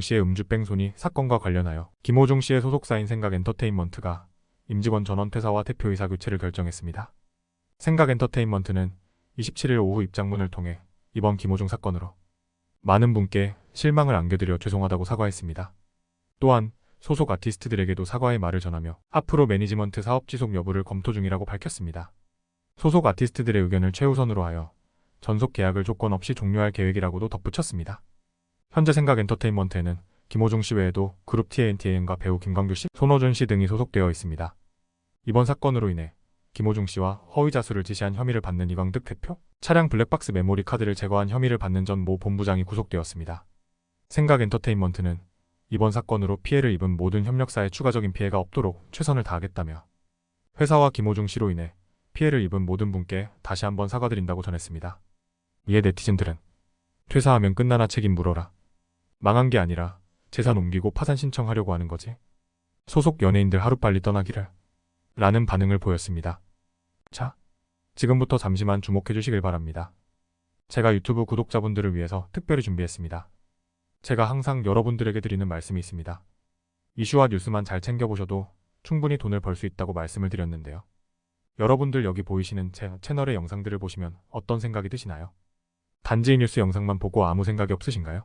씨의 음주 뺑소니 사건과 관련하여 김호중 씨의 소속사인 생각엔터테인먼트가 임직원 전원 퇴사와 대표이사 교체를 결정했습니다. 생각엔터테인먼트는 27일 오후 입장문을 통해 이번 김호중 사건으로 많은 분께 실망을 안겨드려 죄송하다고 사과했습니다. 또한 소속 아티스트들에게도 사과의 말을 전하며 앞으로 매니지먼트 사업 지속 여부를 검토 중이라고 밝혔습니다. 소속 아티스트들의 의견을 최우선으로 하여 전속 계약을 조건 없이 종료할 계획이라고도 덧붙였습니다. 현재 생각 엔터테인먼트에는 김호중 씨 외에도 그룹 TNTN과 배우 김광규 씨, 손호준 씨 등이 소속되어 있습니다. 이번 사건으로 인해 김호중 씨와 허위 자수를 지시한 혐의를 받는 이광득 대표, 차량 블랙박스 메모리 카드를 제거한 혐의를 받는 전 모 본부장이 구속되었습니다. 생각 엔터테인먼트는 이번 사건으로 피해를 입은 모든 협력사에 추가적인 피해가 없도록 최선을 다하겠다며 회사와 김호중 씨로 인해 피해를 입은 모든 분께 다시 한번 사과드린다고 전했습니다. 이에 네티즌들은 퇴사하면 끝나나 책임 물어라. 망한 게 아니라 재산 옮기고 파산 신청하려고 하는 거지. 소속 연예인들 하루빨리 떠나기를. 라는 반응을 보였습니다. 자, 지금부터 잠시만 주목해 주시길 바랍니다. 제가 유튜브 구독자분들을 위해서 특별히 준비했습니다. 제가 항상 여러분들에게 드리는 말씀이 있습니다. 이슈와 뉴스만 잘 챙겨보셔도 충분히 돈을 벌 수 있다고 말씀을 드렸는데요. 여러분들 여기 보이시는 제 채널의 영상들을 보시면 어떤 생각이 드시나요? 단지 뉴스 영상만 보고 아무 생각이 없으신가요?